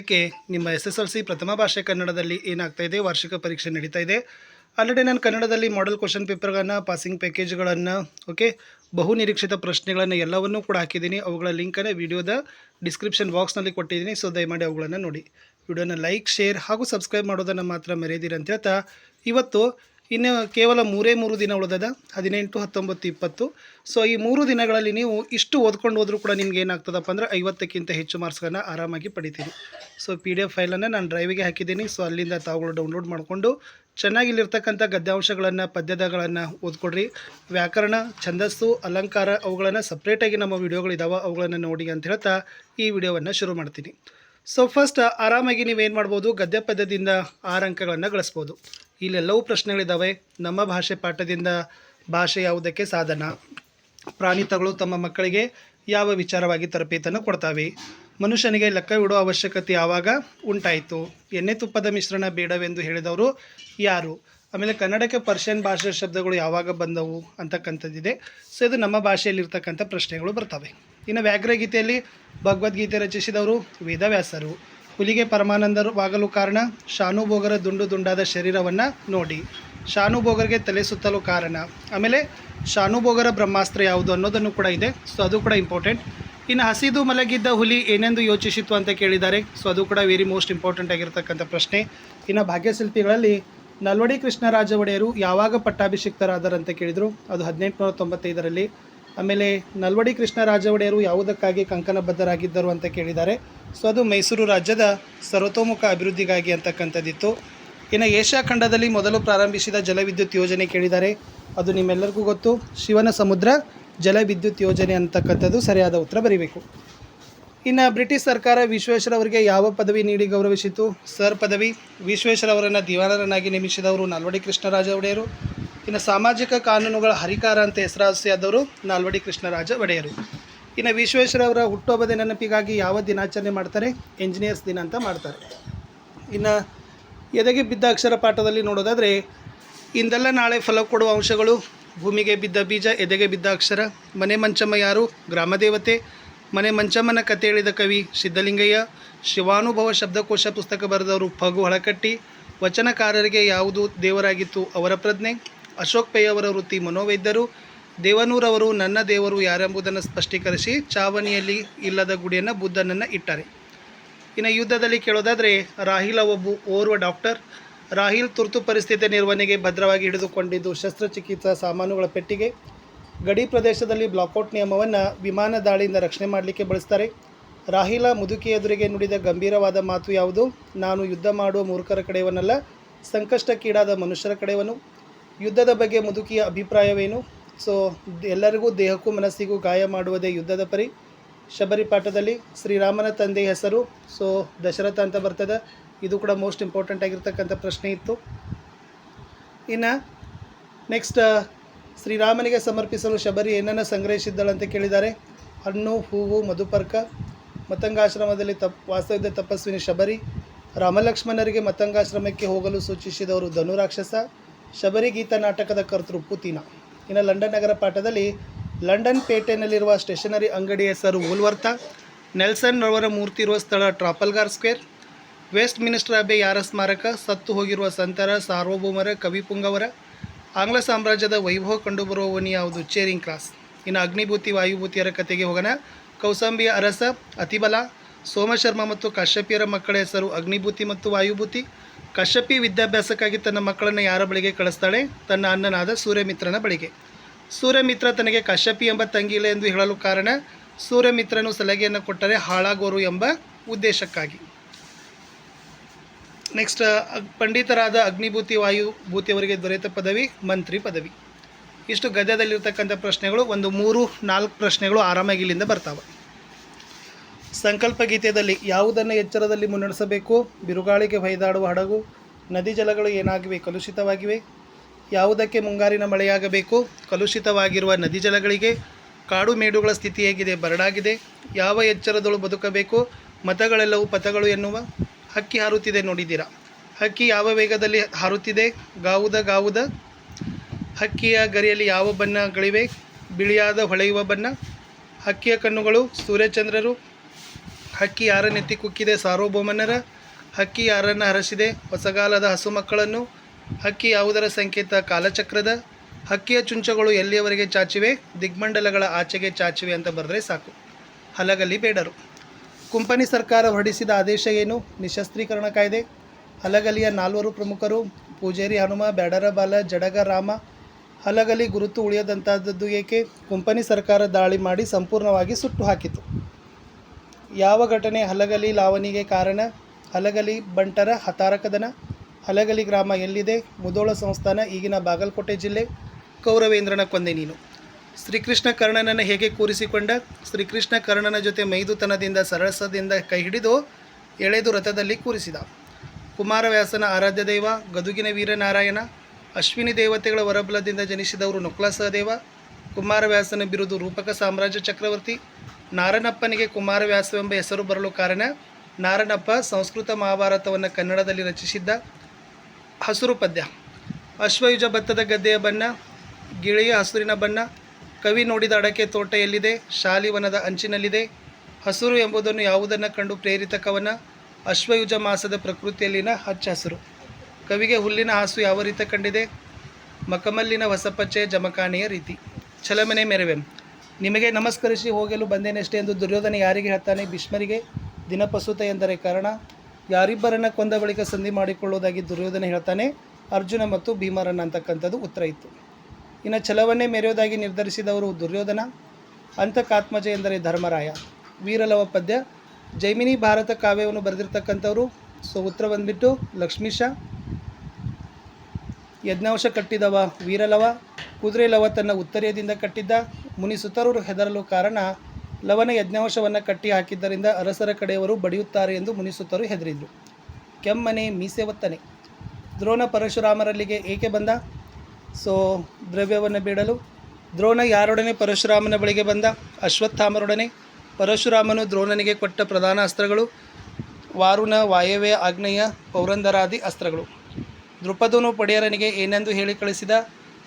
ಇದಕ್ಕೆ ನಿಮ್ಮ S S L C ಪ್ರಥಮ ಭಾಷೆ ಕನ್ನಡದಲ್ಲಿ ಏನಾಗ್ತಾ ಇದೆ, ವಾರ್ಷಿಕ ಪರೀಕ್ಷೆ ನಡೀತಾ ಇದೆ. ಆಲ್ರೆಡಿ ನಾನು ಕನ್ನಡದಲ್ಲಿ ಮಾಡೆಲ್ ಕ್ವಶನ್ ಪೇಪರ್ಗಳನ್ನು ಪಾಸಿಂಗ್ ಪ್ಯಾಕೇಜ್ಗಳನ್ನು ಓಕೆ ಬಹು ನಿರೀಕ್ಷಿತ ಪ್ರಶ್ನೆಗಳನ್ನು ಎಲ್ಲವನ್ನೂ ಕೂಡ ಹಾಕಿದ್ದೀನಿ. ಅವುಗಳ ಲಿಂಕನ್ನು ವಿಡಿಯೋದ ಡಿಸ್ಕ್ರಿಪ್ಷನ್ ಬಾಕ್ಸ್ನಲ್ಲಿ ಕೊಟ್ಟಿದ್ದೀನಿ ಸೊ ದಯಮಾಡಿ ಅವುಗಳನ್ನು ನೋಡಿ. ವಿಡಿಯೋನ ಲೈಕ್ ಶೇರ್ ಹಾಗೂ ಸಬ್ಸ್ಕ್ರೈಬ್ ಮಾಡೋದನ್ನು ಮಾತ್ರ ಮರೆಯದಿರಂತ ಹೇಳ್ತಾ, ಇವತ್ತು ಇನ್ನು ಕೇವಲ ಮೂರೇ ಮೂರು ದಿನ ಉಳಿದದ? ಹದಿನೆಂಟು, ಹತ್ತೊಂಬತ್ತು, ಇಪ್ಪತ್ತು. ಸೊ ಈ ಮೂರು ದಿನಗಳಲ್ಲಿ ನೀವು ಇಷ್ಟು ಓದ್ಕೊಂಡು ಹೋದರೂ ಕೂಡ ನಿಮ್ಗೆ ಏನಾಗ್ತದಪ್ಪ ಅಂದರೆ ಐವತ್ತಕ್ಕಿಂತ ಹೆಚ್ಚು ಮಾರ್ಕ್ಸ್ಗಳನ್ನು ಆರಾಮಾಗಿ ಪಡಿತೀನಿ ಸೊ ಪಿ ಡಿ ಎಫ್ ಫೈಲನ್ನು ನಾನು ಡ್ರೈವಿಗೆ ಹಾಕಿದ್ದೀನಿ. ಸೊ ಅಲ್ಲಿಂದ ತಾವುಗಳು ಡೌನ್ಲೋಡ್ ಮಾಡಿಕೊಂಡು ಚೆನ್ನಾಗಿ ಇಲ್ಲಿರ್ತಕ್ಕಂಥ ಗದ್ಯಾಂಶಗಳನ್ನು, ಪದ್ಯದಗಳನ್ನು ಓದ್ಕೊಡ್ರಿ. ವ್ಯಾಕರಣ, ಛಂದಸ್ಸು, ಅಲಂಕಾರ ಅವುಗಳನ್ನು ಸಪ್ರೇಟಾಗಿ ನಮ್ಮ ವಿಡಿಯೋಗಳಿದ್ದಾವೆ ಅವುಗಳನ್ನು ನೋಡಿ ಅಂತ ಹೇಳ್ತಾ ಈ ವಿಡಿಯೋವನ್ನು ಶುರು ಮಾಡ್ತೀನಿ. ಸೊ ಫಸ್ಟ್ ಆರಾಮಾಗಿ ನೀವೇನು ಮಾಡ್ಬೋದು? ಗದ್ಯ ಪದ್ಯದಿಂದ ಆರು ಅಂಕಗಳನ್ನು ಗಳಿಸ್ಬೋದು. ಇಲ್ಲೆಲ್ಲವೂ ಪ್ರಶ್ನೆಗಳಿದ್ದಾವೆ ನಮ್ಮ ಭಾಷೆ ಪಾಠದಿಂದ ಭಾಷೆ ಯಾವುದಕ್ಕೆ ಸಾಧನ? ಪ್ರಾಣಿತಗಳು ತಮ್ಮ ಮಕ್ಕಳಿಗೆ ಯಾವ ವಿಚಾರವಾಗಿ ತರಬೇತನ್ನು ಕೊಡ್ತಾವೆ? ಮನುಷ್ಯನಿಗೆ ಲೆಕ್ಕವಿಡುವ ಅವಶ್ಯಕತೆ ಯಾವಾಗ ಉಂಟಾಯಿತು? ಎಣ್ಣೆ ತುಪ್ಪದ ಮಿಶ್ರಣ ಬೇಡವೆಂದು ಹೇಳಿದವರು ಯಾರು? ಆಮೇಲೆ ಕನ್ನಡಕ್ಕೆ ಪರ್ಷಿಯನ್ ಭಾಷೆ ಶಬ್ದಗಳು ಯಾವಾಗ ಬಂದವು ಅಂತಕ್ಕಂಥದ್ದಿದೆ. ಸೊ ಇದು ನಮ್ಮ ಭಾಷೆಯಲ್ಲಿರ್ತಕ್ಕಂಥ ಪ್ರಶ್ನೆಗಳು ಬರ್ತವೆ. ಇನ್ನು ವ್ಯಾಘ್ರಗೀತೆಯಲ್ಲಿ ಭಗವದ್ಗೀತೆ ರಚಿಸಿದವರು ವೇದವ್ಯಾಸರು. ಹುಲಿಗೆ ಪರಮಾನಂದವಾಗಲು ಕಾರಣ ಶಾನುಭೋಗರ ದುಂಡು ದುಂಡಾದ ಶರೀರವನ್ನು ನೋಡಿ. ಶಾನುಭೋಗರಿಗೆ ತಲೆ ಸುತ್ತಲು ಕಾರಣ. ಆಮೇಲೆ ಶಾನುಭೋಗರ ಬ್ರಹ್ಮಾಸ್ತ್ರ ಯಾವುದು ಅನ್ನೋದನ್ನು ಕೂಡ ಇದೆ. ಸೊ ಅದು ಕೂಡ ಇಂಪಾರ್ಟೆಂಟ್ ಇನ್ನು ಹಸಿದು ಮಲಗಿದ್ದ ಹುಲಿ ಏನೆಂದು ಯೋಚಿಸಿತ್ತು ಅಂತ ಕೇಳಿದ್ದಾರೆ ಸೊ ಅದು ಕೂಡ ವೆರಿ ಮೋಸ್ಟ್ ಇಂಪಾರ್ಟೆಂಟ್ ಆಗಿರ್ತಕ್ಕಂಥ ಪ್ರಶ್ನೆ. ಇನ್ನು ಭಾಗ್ಯಶಿಲ್ಪಿಗಳಲ್ಲಿ ನಲ್ವಡಿ ಕೃಷ್ಣರಾಜ ಒಡೆಯರು ಯಾವಾಗ ಪಟ್ಟಾಭಿಷಿಕ್ತರಾದರಂತ ಕೇಳಿದರು. ಅದು ಹದಿನೆಂಟುನೂರ ತೊಂಬತ್ತೈದರಲ್ಲಿ. ಆಮೇಲೆ ನಲ್ವಡಿ ಕೃಷ್ಣರಾಜ ಒಡೆಯರು ಯಾವುದಕ್ಕಾಗಿ ಕಂಕಣಬದ್ಧರಾಗಿದ್ದರು ಅಂತ ಕೇಳಿದ್ದಾರೆ. ಸೊ, ಅದು ಮೈಸೂರು ರಾಜ್ಯದ ಸರ್ವತೋಮುಖ ಅಭಿವೃದ್ಧಿಗಾಗಿ ಅಂತಕ್ಕಂಥದ್ದಿತ್ತು. ಇನ್ನು ಏಷ್ಯಾ ಖಂಡದಲ್ಲಿ ಮೊದಲು ಪ್ರಾರಂಭಿಸಿದ ಜಲವಿದ್ಯುತ್ ಯೋಜನೆ ಕೇಳಿದ್ದಾರೆ. ಅದು ನಿಮ್ಮೆಲ್ಲರಿಗೂ ಗೊತ್ತು. ಶಿವನ ಸಮುದ್ರ, ಜಲವಿದ್ಯುತ್ ಯೋಜನೆ ಅಂತಕ್ಕಂಥದ್ದು. ಸರಿಯಾದ ಉತ್ತರ ಬರೀಬೇಕು. ಇನ್ನು ಬ್ರಿಟಿಷ್ ಸರ್ಕಾರ ವಿಶ್ವೇಶ್ವರವರಿಗೆ ಯಾವ ಪದವಿ ನೀಡಿ ಗೌರವಿಸಿತು ಸರ್ ಪದವಿ. ವಿಶ್ವೇಶ್ವರವರನ್ನು ದಿವಾನರನ್ನಾಗಿ ನೇಮಿಸಿದವರು ನಲ್ವಡಿ ಕೃಷ್ಣರಾಜ ಒಡೆಯರು ಇನ್ನು ಸಾಮಾಜಿಕ ಕಾನೂನುಗಳ ಹರಿಕಾರ ಅಂತ ಹೆಸರಾಸಿಯಾದವರು ನಾಲ್ವಡಿ ಕೃಷ್ಣರಾಜ ಒಡೆಯರು. ಇನ್ನು ವಿಶ್ವೇಶ್ವರವರ ಹುಟ್ಟುಹಬ್ಬದ ನೆನಪಿಗಾಗಿ ಯಾವ ದಿನಾಚರಣೆ ಮಾಡ್ತಾರೆ? ಇಂಜಿನಿಯರ್ಸ್ ದಿನ ಅಂತ ಮಾಡ್ತಾರೆ. ಇನ್ನು ಎದೆಗೆ ಬಿದ್ದ ಅಕ್ಷರ ಪಾಠದಲ್ಲಿ ನೋಡೋದಾದರೆ, ಇಂದೆಲ್ಲ ನಾಳೆ ಫಲ ಕೊಡುವ ಅಂಶಗಳು, ಭೂಮಿಗೆ ಬಿದ್ದ ಬೀಜ, ಎದೆಗೆ ಬಿದ್ದ ಅಕ್ಷರ, ಮನೆ ಮಂಚಮ್ಮ ಯಾರು ಗ್ರಾಮದೇವತೆ ಮನೆ ಮಂಚಮ್ಮನ ಕತೆ ಹೇಳಿದ ಕವಿ ಸಿದ್ಧಲಿಂಗಯ್ಯ, ಶಿವಾನುಭವ ಶಬ್ದಕೋಶ ಪುಸ್ತಕ ಬರೆದವರು ಫಗು ಹಳಕಟ್ಟಿ, ವಚನಕಾರರಿಗೆ ಯಾವುದು ದೇವರಾಗಿತ್ತು ಅವರ ಪ್ರಜ್ಞೆ? ಅಶೋಕ್ ಪೈ ಅವರ ವೃತ್ತಿ ಮನೋವೈದ್ಯರು, ದೇವನೂರವರು ನನ್ನ ದೇವರು ಯಾರೆಂಬುದನ್ನು ಸ್ಪಷ್ಟೀಕರಿಸಿ ಚಾವಣಿಯಲ್ಲಿ ಇಲ್ಲದ ಗುಡಿಯನ್ನು ಬುದ್ಧನನ್ನು ಇಟ್ಟರೆ. ಇನ್ನು ಯುದ್ಧದಲ್ಲಿ ಕೇಳೋದಾದರೆ ರಾಹಿಲ ಒಬ್ಬ ಓರ್ವ ಡಾಕ್ಟರ್. ರಾಹಿಲ್ ತುರ್ತು ಪರಿಸ್ಥಿತಿ ನಿರ್ವಹಣೆಗೆ ಭದ್ರವಾಗಿ ಹಿಡಿದುಕೊಂಡಿದ್ದು ಶಸ್ತ್ರಚಿಕಿತ್ಸಾ ಸಾಮಾನುಗಳ ಪೆಟ್ಟಿಗೆ. ಗಡಿ ಪ್ರದೇಶದಲ್ಲಿ ಬ್ಲಾಕೌಟ್ ನಿಯಮವನ್ನು ವಿಮಾನ ದಾಳಿಯಿಂದ ರಕ್ಷಣೆ ಮಾಡಲಿಕ್ಕೆ ಬಳಸ್ತಾರೆ. ರಾಹಿಲ ಮುದುಕಿ ಎದುರಿಗೆ ನುಡಿದ ಗಂಭೀರವಾದ ಮಾತು ಯಾವುದು? ನಾನು ಯುದ್ಧ ಮಾಡುವ ಮೂರ್ಖರ ಕಡೆಯವನಲ್ಲ, ಸಂಕಷ್ಟಕ್ಕೀಡಾದ ಮನುಷ್ಯರ ಕಡೆಯವನು. ಯುದ್ಧದ ಬಗ್ಗೆ ಮುದುಕಿಯ ಅಭಿಪ್ರಾಯವೇನು? ಸೊ ಎಲ್ಲರಿಗೂ, ದೇಹಕ್ಕೂ, ಮನಸ್ಸಿಗೂ ಗಾಯ ಮಾಡುವುದೇ ಯುದ್ಧದ ಪರಿ. ಶಬರಿ ಪಾಠದಲ್ಲಿ ಶ್ರೀರಾಮನ ತಂದೆ ಹೆಸರು. ಸೊ ದಶರಥ ಅಂತ ಬರ್ತದೆ. ಇದು ಕೂಡ ಮೋಸ್ಟ್ ಇಂಪಾರ್ಟೆಂಟ್ ಆಗಿರ್ತಕ್ಕಂಥ ಪ್ರಶ್ನೆ ಇತ್ತು. ಇನ್ನು ನೆಕ್ಸ್ಟ್ ಶ್ರೀರಾಮನಿಗೆ ಸಮರ್ಪಿಸಲು ಶಬರಿ ಏನನ್ನು ಅಂತ ಕೇಳಿದ್ದಾರೆ. ಹಣ್ಣು, ಹೂವು, ಮಧುಪರ್ಕ ಮತಂಗಾಶ್ರಮದಲ್ಲಿ ತಪ್, ವಾಸ್ತವ್ಯದ ತಪಸ್ವಿನಿ ಶಬರಿ, ರಾಮಲಕ್ಷ್ಮಣರಿಗೆ ಮತಂಗಾಶ್ರಮಕ್ಕೆ ಹೋಗಲು ಸೂಚಿಸಿದವರು ಧನುರಾಕ್ಷಸ ಶಬರಿ ಗೀತ ನಾಟಕದ ಕರ್ತೃ ಪುತಿನ. ಇನ್ನು ಲಂಡನ್ ನಗರ ಪಾಠದಲ್ಲಿ ಲಂಡನ್ ಪೇಟೆನಲ್ಲಿರುವ ಸ್ಟೇಷನರಿ ಅಂಗಡಿ ಹೆಸರು ವೂಲ್ವರ್ತ ನೆಲ್ಸನ್ ಅವರ ಮೂರ್ತಿ ಇರುವ ಸ್ಥಳ Trafalgar square. Westminster Abe ಯಾರ ಸ್ಮಾರಕ? ಸತ್ತು ಹೋಗಿರುವ ಸಂತರ ಸಾರ್ವಭೌಮರ ಕವಿಪುಂಗವರ ಆಂಗ್ಲ ಸಾಮ್ರಾಜ್ಯದ ವೈಭವ ಕಂಡುಬರುವ ಓಣಿ ಯಾವುದು? ಚೇರಿಂಗ್ ಕ್ಲಾಸ್ ಇನ್ನು ಅಗ್ನಿಭೂತಿ, ವಾಯುಭೂತಿಯರ ಕತೆಗೆ ಹೋಗೋಣ. ಕೌಸಂಬಿಯ ಅರಸ ಅತಿಬಲ. ಸೋಮಶರ್ಮ ಮತ್ತು ಕಾಶ್ಯಪಿಯರ ಮಕ್ಕಳ ಹೆಸರು ಅಗ್ನಿಭೂತಿ ಮತ್ತು ವಾಯುಭೂತಿ. ಕಶ್ಯಪಿ ವಿದ್ಯಾಭ್ಯಾಸಕ್ಕಾಗಿ ತನ್ನ ಮಕ್ಕಳನ್ನು ಯಾರ ಬಳಿಗೆ ಕಳಿಸ್ತಾಳೆ? ತನ್ನ ಅಣ್ಣನಾದ ಸೂರ್ಯಮಿತ್ರನ ಬಳಿಗೆ. ಸೂರ್ಯಮಿತ್ರ ತನಗೆ ಕಶ್ಯಪಿ ಎಂಬ ತಂಗಿಲ್ಲ ಎಂದು ಹೇಳಲು ಕಾರಣ ಸೂರ್ಯಮಿತ್ರನು ಸಲಹೆಯನ್ನು ಕೊಟ್ಟರೆ ಹಾಳಾಗೋರು ಎಂಬ ಉದ್ದೇಶಕ್ಕಾಗಿ. ನೆಕ್ಸ್ಟ್ ಪಂಡಿತರಾದ ಅಗ್ನಿಭೂತಿ ವಾಯುಭೂತಿಯವರಿಗೆ ದೊರೆತ ಪದವಿ, ಮಂತ್ರಿ ಪದವಿ. ಇಷ್ಟು ಗದ್ಯದಲ್ಲಿರ್ತಕ್ಕಂಥ ಪ್ರಶ್ನೆಗಳು ಒಂದು ಮೂರು ನಾಲ್ಕು ಪ್ರಶ್ನೆಗಳು ಆರಾಮಾಗಿ ಇಲ್ಲಿಂದ ಬರ್ತಾವೆ. ಸಂಕಲ್ಪ ಗೀತೆಯಲ್ಲಿ ಯಾವುದನ್ನು ಎಚ್ಚರದಲ್ಲಿ ಮುನ್ನಡೆಸಬೇಕು? ಬಿರುಗಾಳಿಗೆ ಹೊಯ್ದಾಡುವ ಹಡಗು, ನದಿ ಜಲಗಳು ಏನಾಗಿವೆ? ಕಲುಷಿತವಾಗಿವೆ. ಯಾವುದಕ್ಕೆ ಮುಂಗಾರಿನ ಮಳೆಯಾಗಬೇಕು? ಕಲುಷಿತವಾಗಿರುವ ನದಿ ಜಲಗಳಿಗೆ ಕಾಡು ಮೇಡುಗಳ ಸ್ಥಿತಿ ಹೇಗಿದೆ? ಬರಡಾಗಿದೆ. ಯಾವ ಎಚ್ಚರದಳು ಬದುಕಬೇಕು? ಮತಗಳೆಲ್ಲವೂ ಪಥಗಳು ಎನ್ನುವ ಹಕ್ಕಿ ಹಾರುತ್ತಿದೆ ನೋಡಿದ್ದೀರಾ? ಹಕ್ಕಿ ಯಾವ ವೇಗದಲ್ಲಿ ಹಾರುತ್ತಿದೆ? ಗಾವುದ ಗಾವುದ. ಹಕ್ಕಿಯ ಗರಿಯಲ್ಲಿ ಯಾವ ಬಣ್ಣಗಳಿವೆ ಬಿಳಿಯಾದ ಹೊಳೆಯುವ ಬಣ್ಣ. ಹಕ್ಕಿಯ ಕಣ್ಣುಗಳು ಸೂರ್ಯಚಂದ್ರರು ಹಕ್ಕಿ ಯಾರನ್ನೆತ್ತಿ ಕುಕ್ಕಿದೆ ಸಾರ್ವಭೌಮನರ ಹಕ್ಕಿ ಯಾರನ್ನು ಹರಸಿದೆ? ಹೊಸಗಾಲದ ಹಸು ಮಕ್ಕಳನ್ನು ಹಕ್ಕಿ ಯಾವುದರ ಸಂಕೇತ ಕಾಲಚಕ್ರದ? ಹಕ್ಕಿಯ ಚುಂಚಗಳು ಎಲ್ಲಿಯವರೆಗೆ ಚಾಚಿವೆ? ದಿಗ್ಮಂಡಲಗಳ ಆಚೆಗೆ ಚಾಚಿವೆ ಅಂತ ಬರೆದ್ರೆ ಸಾಕು. ಹಲಗಲಿ ಬೇಡರು. ಕುಂಪನಿ ಸರ್ಕಾರ ಹೊರಡಿಸಿದ ಆದೇಶ ಏನು? ನಿಶಸ್ತ್ರೀಕರಣ ಕಾಯ್ದೆ. ಹಲಗಲಿಯ ನಾಲ್ವರು ಪ್ರಮುಖರು ಪೂಜೇರಿ ಹನುಮ ಬ್ಯಾಡರ ಬಾಲ ಜಡಗ ರಾಮ. ಹಲಗಲಿ ಗುರುತು ಉಳಿಯದಂತಾದದ್ದು ಏಕೆ? ಕುಂಪನಿ ಸರ್ಕಾರ ದಾಳಿ ಮಾಡಿ ಸಂಪೂರ್ಣವಾಗಿ ಸುಟ್ಟು ಹಾಕಿತು. ಯಾವ ಘಟನೆ ಹಲಗಲಿ ಲಾವಣಿಗೆ ಕಾರಣ? ಹಲಗಲಿ ಬಂಟರ ಹತಾರಕದನ ಹಲಗಲಿ ಗ್ರಾಮ ಎಲ್ಲಿದೆ? ಮುದೋಳ ಸಂಸ್ಥಾನ ಈಗಿನ ಬಾಗಲಕೋಟೆ ಜಿಲ್ಲೆ. ಕೌರವೇಂದ್ರನ ಕೊಂದೆ ನೀನು. ಶ್ರೀಕೃಷ್ಣ ಕರ್ಣನನ್ನು ಹೇಗೆ ಕೂರಿಸಿಕೊಂಡ? ಶ್ರೀಕೃಷ್ಣ ಕರ್ಣನ ಜೊತೆ ಮೈದುತನದಿಂದ ಸರಸದಿಂದ ಕೈ ಹಿಡಿದು ಎಳೆದು ರಥದಲ್ಲಿ ಕೂರಿಸಿದ. ಕುಮಾರವ್ಯಾಸನ ಆರಾಧ್ಯ ದೈವ, ಗದುಗಿನ ವೀರನಾರಾಯಣ ಅಶ್ವಿನಿ ದೇವತೆಗಳ ವರಬಲದಿಂದ ಜನಿಸಿದವರು ನಕುಲ ಸಹದೇವ ಕುಮಾರವ್ಯಾಸನ ಬಿರುದು ರೂಪಕ ಸಾಮ್ರಾಜ್ಯ ಚಕ್ರವರ್ತಿ ನಾರನಪ್ಪನಿಗೆ ಕುಮಾರವ್ಯಾಸವೆಂಬ ಹೆಸರು ಬರಲು ಕಾರಣ ನಾರಣಪ್ಪ ಸಂಸ್ಕೃತ ಮಹಾಭಾರತವನ್ನು ಕನ್ನಡದಲ್ಲಿ ರಚಿಸಿದ್ದ ಹಸುರು ಪದ್ಯ. ಅಶ್ವಯುಜ ಭತ್ತದ ಗದ್ದೆಯ ಬಣ್ಣ, ಗಿಳಿಯ ಹಸುರಿನ ಬಣ್ಣ, ಕವಿ ನೋಡಿದ ಅಡಕೆ ತೋಟ ಎಲ್ಲಿದೆ ಶಾಲಿವನದ ಅಂಚಿನಲ್ಲಿದೆ, ಹಸುರು ಎಂಬುದನ್ನು ಯಾವುದನ್ನು ಕಂಡು ಪ್ರೇರಿತ ಕವನ ಅಶ್ವಯುಜ ಮಾಸದ ಪ್ರಕೃತಿಯಲ್ಲಿನ ಹಚ್ಚ ಹಸಿರು. ಕವಿಗೆ ಹುಲ್ಲಿನ ಹಾಸು ಯಾವ ರೀತಿ ಕಂಡಿದೆ, ಮಕಮಲ್ಲಿನ ಹೊಸಪಚ್ಚೆಯ ಜಮಖಾನೆಯ ರೀತಿ. ಛಲಮನೆ ಮೆರವೆಂ. ನಿಮಗೆ ನಮಸ್ಕರಿಸಿ ಹೋಗಲು ಬಂದೇನೆಷ್ಟೇ ಎಂದು ದುರ್ಯೋಧನ ಯಾರಿಗೆ ಹೇಳ್ತಾನೆ? ಭೀಷ್ಮರಿಗೆ ದಿನಪಸುತ ಎಂದರೆ ಕಾರಣ? ಯಾರಿಬ್ಬರನ್ನ ಕೊಂದ ಬಳಿಕ ಸಂಧಿ ಮಾಡಿಕೊಳ್ಳುವುದಾಗಿ ದುರ್ಯೋಧನ ಹೇಳ್ತಾನೆ, ಅರ್ಜುನ ಮತ್ತು ಭೀಮರನ್ನ ಅಂತಕ್ಕಂಥದ್ದು ಉತ್ತರ ಇತ್ತು. ಇನ್ನು ಛಲವನ್ನೇ ಮೆರೆಯೋದಾಗಿ ನಿರ್ಧರಿಸಿದವರು ದುರ್ಯೋಧನ, ಅಂತಕಾತ್ಮಜ ಎಂದರೆ ಧರ್ಮರಾಯ. ವೀರಲವ ಪದ್ಯ ಜೈಮಿನಿ ಭಾರತ ಕಾವ್ಯವನ್ನು ಬರೆದಿರ್ತಕ್ಕಂಥವರು, ಸೊ ಉತ್ತರ ಬಂದ್ಬಿಟ್ಟು ಲಕ್ಷ್ಮೀಶ, ಯಜ್ಞಾಂಶ ಕಟ್ಟಿದವ ವೀರಲವ ಕುದುರೆ ಲವ ತನ್ನ ಉತ್ತರೆಯದಿಂದ ಕಟ್ಟಿದ್ದ ಮುನಿಸುತರು ಹೆದರಲು ಕಾರಣ ಲವನ ಯಜ್ಞಾಂಶವನ್ನು ಕಟ್ಟಿ ಹಾಕಿದ್ದರಿಂದ ಅರಸರ ಕಡೆಯವರು ಬಡಿಯುತ್ತಾರೆ ಎಂದು ಮುನಿಸುತ್ತರು ಹೆದರಿದ್ರು. ಕೆಮ್ಮನೆ, ಮೀಸೆ ಒತ್ತನೆ. ದ್ರೋಣ ಪರಶುರಾಮರಲ್ಲಿಗೆ ಏಕೆ ಬಂದ? ಸೊ, ದ್ರವ್ಯವನ್ನು ಬೇಡಲು. ದ್ರೋಣ ಯಾರೊಡನೆ ಪರಶುರಾಮನ ಬಳಿಗೆ ಬಂದ? ಅಶ್ವತ್ಥಾಮರೊಡನೆ. ಪರಶುರಾಮನು ದ್ರೋಣನಿಗೆ ಕೊಟ್ಟ ಪ್ರಧಾನ ಅಸ್ತ್ರಗಳು. ವಾರುಣ, ವಾಯವ್ಯ, ಆಗ್ನೇಯ, ಪೌರಂದರಾದಿ ಅಸ್ತ್ರಗಳು. ದೃಪದನು ಪಡೆಯರನಿಗೆ ಏನೆಂದು ಹೇಳಿ ಕಳಿಸಿದ?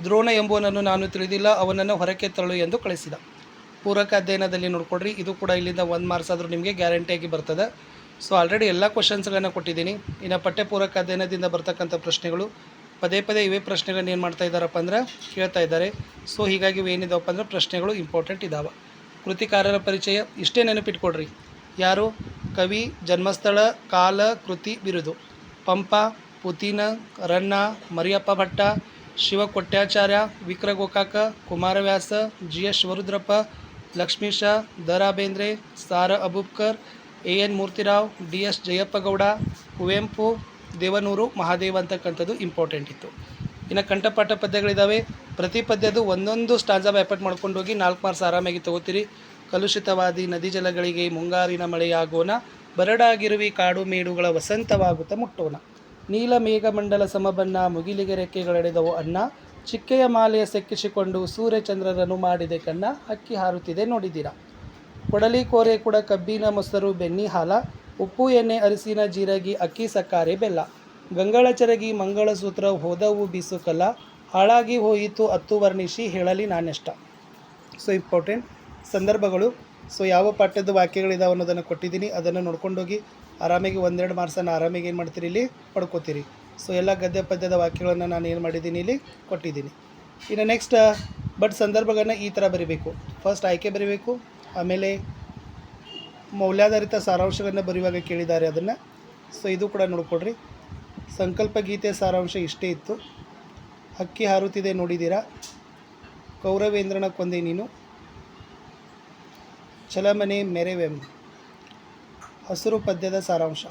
ದ್ರೋಣ ಎಂಬುವನನ್ನು ನಾನು ತಿಳಿದಿಲ್ಲ, ಅವನನ್ನು ಹೊರಕ್ಕೆ ತಳ್ಳು ಎಂದು ಕಳಿಸಿದ. ಪೂರಕ ಅಧ್ಯಯನದಲ್ಲಿ ನೋಡ್ಕೊಡ್ರಿ, ಇದು ಕೂಡ ಇಲ್ಲಿಂದ ಒಂದು ಮಾರ್ಕ್ಸ್ ಆದರೂ ನಿಮಗೆ ಗ್ಯಾರಂಟಿಯಾಗಿ ಬರ್ತದೆ. ಸೊ ಆಲ್ರೆಡಿ ಎಲ್ಲ ಕ್ವಶನ್ಸ್ಗಳನ್ನು ಕೊಟ್ಟಿದ್ದೀನಿ. ಇನ್ನು ಪಠ್ಯಪೂರಕ ಅಧ್ಯಯನದಿಂದ ಬರ್ತಕ್ಕಂಥ ಪ್ರಶ್ನೆಗಳು, ಪದೇ ಪದೇ ಇವೇ ಪ್ರಶ್ನೆಗಳನ್ನ ಏನು ಮಾಡ್ತಾ ಇದ್ದಾರಪ್ಪ ಅಂದ್ರೆ ಕೇಳ್ತಾ ಇದ್ದಾರೆ. ಸೊ ಹೀಗಾಗಿ ಏನಿದಾವಪ್ಪ ಅಂದ್ರೆ ಪ್ರಶ್ನೆಗಳು ಇಂಪಾರ್ಟೆಂಟ್ ಇದ್ದಾವೆ ಕೃತಿಕಾರರ ಪರಿಚಯ, ಇಷ್ಟೇ ನೆನಪಿಟ್ಕೊಡ್ರಿ. ಯಾರು? ಕವಿ, ಜನ್ಮಸ್ಥಳ, ಕಾಲ, ಕೃತಿ, ಬಿರುದು. Pampa, Putina, Ranna, Mariyappa Bhatta Shiva Kotyacharya Vikra Gokak Kumaravyasa G S Shivarudrappa Lakshmisha Da Ra Bendre Sara Abubakar A N Murthyrao D S Jayappagowda, Kuvempu, Devanuru, Mahadeva ಅಂತಕ್ಕಂಥದ್ದು ಇಂಪಾರ್ಟೆಂಟ್ ಇತ್ತು. ಇನ್ನು ಕಂಠಪಾಠ ಪದ್ಯಗಳಿದ್ದಾವೆ ಪ್ರತಿ ಪದ್ಯದ್ದು ಒಂದೊಂದು ಸ್ಟಾಂಜಾ ಎಫರ್ಟ್ ಮಾಡ್ಕೊಂಡು ಹೋಗಿ ನಾಲ್ಕು ಮಾರ್ಕ್ಸ್ ಆರಾಮಾಗಿ ತಗೋತೀರಿ. ಕಲುಷಿತವಾದಿ ನದಿ ಜಲಗಳಿಗೆ ಮುಂಗಾರಿನ ಮಳೆಯಾಗೋಣ, ಬರಡಾಗಿರುವಿ ಕಾಡು ಮೇಡುಗಳ ವಸಂತವಾಗುತ್ತಾ ಮುಟ್ಟೋಣ. ನೀಲ ಮೇಘಮಂಡಲ ಸಮಬಣ್ಣ ಮುಗಿಲಿಗೆ ರೆಕ್ಕೆಗಳೆಡೆದವು ಅನ್ನ ಚಿಕ್ಕೆಯ ಮಾಲೆಯ ಸೆಕ್ಕಿಸಿಕೊಂಡು ಸೂರ್ಯಚಂದ್ರರನ್ನು ಮಾಡಿದೆ ಕಣ್ಣ. ಅಕ್ಕಿ ಹಾರುತ್ತಿದೆ ಕೊಡಲಿ ಕೋರೆ ಕೂಡ ಕಬ್ಬಿನ ಮೊಸರು ಬೆನ್ನಿ ಹಾಲ. ಉಪ್ಪು, ಎಣ್ಣೆ, ಅರಿಸಿನ ಜೀರಗಿ, ಅಕ್ಕಿ, ಸಕ್ಕರೆ, ಬೆಲ್ಲ. ಗಂಗಳ ಚರಗಿ ಮಂಗಳಸೂತ್ರ ಹೋದವು ಬೀಸುಕಲ್ಲ ಹಾಳಾಗಿ ಹೋಯಿತು ಅತ್ತು ವರ್ಣಿಸಿ ಹೇಳಲಿ ನಾನೆಷ್ಟ. ಸೊ ಇಂಪಾರ್ಟೆಂಟ್ ಸಂದರ್ಭಗಳು. ಸೊ ಯಾವ ಪಾಠ್ಯದ ವಾಕ್ಯಗಳಿದಾವೆ ಅನ್ನೋದನ್ನು ಕೊಟ್ಟಿದ್ದೀನಿ. ಅದನ್ನು ನೋಡ್ಕೊಂಡೋಗಿ ಆರಾಮಾಗಿ ಒಂದೆರಡು ಮಾರ್ಕ್ಸನ್ನು ಆರಾಮಾಗಿ ಏನು ಮಾಡ್ತೀರಿ ಇಲ್ಲಿ? ಪಡ್ಕೋತೀರಿ. ಸೊ ಎಲ್ಲ ಗದ್ಯ ಪದ್ಯದ ವಾಕ್ಯಗಳನ್ನು ನಾನು ಏನು ಮಾಡಿದ್ದೀನಿ ಇಲ್ಲಿ? ಕೊಟ್ಟಿದ್ದೀನಿ. ಇನ್ನು ನೆಕ್ಸ್ಟ್ ಬಟ್ ಸಂದರ್ಭಗಳನ್ನ ಈ ಥರ ಬರಿಬೇಕು. ಫಸ್ಟ್ ಆಯ್ಕೆ ಬರಿಬೇಕು, ಆಮೇಲೆ ಮೌಲ್ಯಾಧಾರಿತ ಸಾರಾಂಶಗಳನ್ನು ಬರೆಯುವಾಗ ಕೇಳಿದ್ದಾರೆ ಅದನ್ನು. ಸೊ ಇದು ಕೂಡ ನೋಡ್ಕೊಡ್ರಿ ಸಂಕಲ್ಪ ಗೀತೆ ಸಾರಾಂಶ ಇಷ್ಟೇ ಇತ್ತು. ಹಕ್ಕಿ ಹಾರುತ್ತಿದೆ ನೋಡಿದ್ದೀರಾ? ಕೌರವೇಂದ್ರನ ಕೊಂದೆ ನೀನು. ಚಲಮನೆ ಮೆರೆವೆಂ. ಹಸಿರು ಪದ್ಯದ ಸಾರಾಂಶ.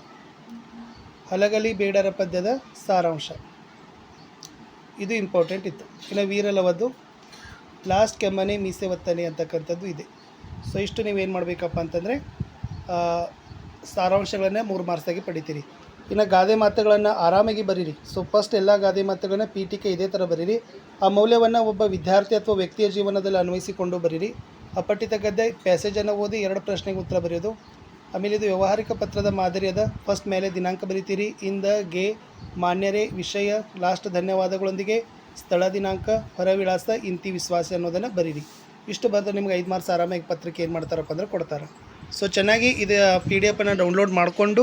ಹಲಗಲಿ ಬೇಡರ ಪದ್ಯದ ಸಾರಾಂಶ. ಇದು ಇಂಪಾರ್ಟೆಂಟ್ ಇತ್ತು. ಇನ್ನು ವೀರಲವದ್ದು ಲಾಸ್ಟ್ ಕೆಮ್ಮನೆ, ಮೀಸೆ ಒತ್ತನೆ ಅಂತಕ್ಕಂಥದ್ದು ಇದೆ. ಸೊ ಇಷ್ಟು ನೀವೇನು ಮಾಡಬೇಕಪ್ಪ ಅಂತಂದರೆ ಸಾರಾಂಶಗಳನ್ನೇ ಮೂರು ಮಾರ್ಕ್ಸಾಗಿ ಪಡಿತೀರಿ. ಇನ್ನು ಗಾದೆ ಮಾತುಗಳನ್ನು ಆರಾಮಾಗಿ ಬರೀರಿ. ಸೊ ಫಸ್ಟ್ ಎಲ್ಲ ಗಾದೆ ಮಾತುಗಳನ್ನ ಪೀಠಿಕೆ ಇದೇ ಥರ ಬರೀರಿ. ಆ ಮೌಲ್ಯವನ್ನು ಒಬ್ಬ ವಿದ್ಯಾರ್ಥಿ ಅಥವಾ ವ್ಯಕ್ತಿಯ ಜೀವನದಲ್ಲಿ ಅನ್ವಯಿಸಿಕೊಂಡು ಬರೀರಿ. ಅಪಠಿತ ಗದ್ದೆ ಪ್ಯಾಸೇಜನ್ನು ಓದಿ ಎರಡು ಪ್ರಶ್ನೆಗೆ ಉತ್ತರ ಬರೆಯೋದು. ಆಮೇಲೆ ಇದು ವ್ಯಾವಹಾರಿಕ ಪತ್ರದ ಮಾದರಿ ಅದ. ಫಸ್ಟ್ ಮೇಲೆ ದಿನಾಂಕ ಬರಿತೀರಿ. ಇಂದ ಗೆ ಮಾನ್ಯರೇ, ವಿಷಯ, ಲಾಸ್ಟ್ ಧನ್ಯವಾದಗಳೊಂದಿಗೆ ಸ್ಥಳ ದಿನಾಂಕ ಹೊರವಿಳಾಸ ಇಂತಿ ವಿಶ್ವಾಸ ಅನ್ನೋದನ್ನು ಬರೀರಿ. ಇಷ್ಟು ಬರೆದ್ರೆ ನಿಮ್ಗೆ ಐದು ಮಾರ್ಕ್ಸ್ ಆರಾಮಾಗಿ ಪತ್ರಿಕೆ ಏನು ಮಾಡ್ತಾರಪ್ಪ ಅಂದ್ರೆ ಕೊಡ್ತಾರೆ. ಸೊ ಚೆನ್ನಾಗಿ ಇದು ಪಿ ಡಿ ಎಫನ್ನು ಡೌನ್ಲೋಡ್ ಮಾಡಿಕೊಂಡು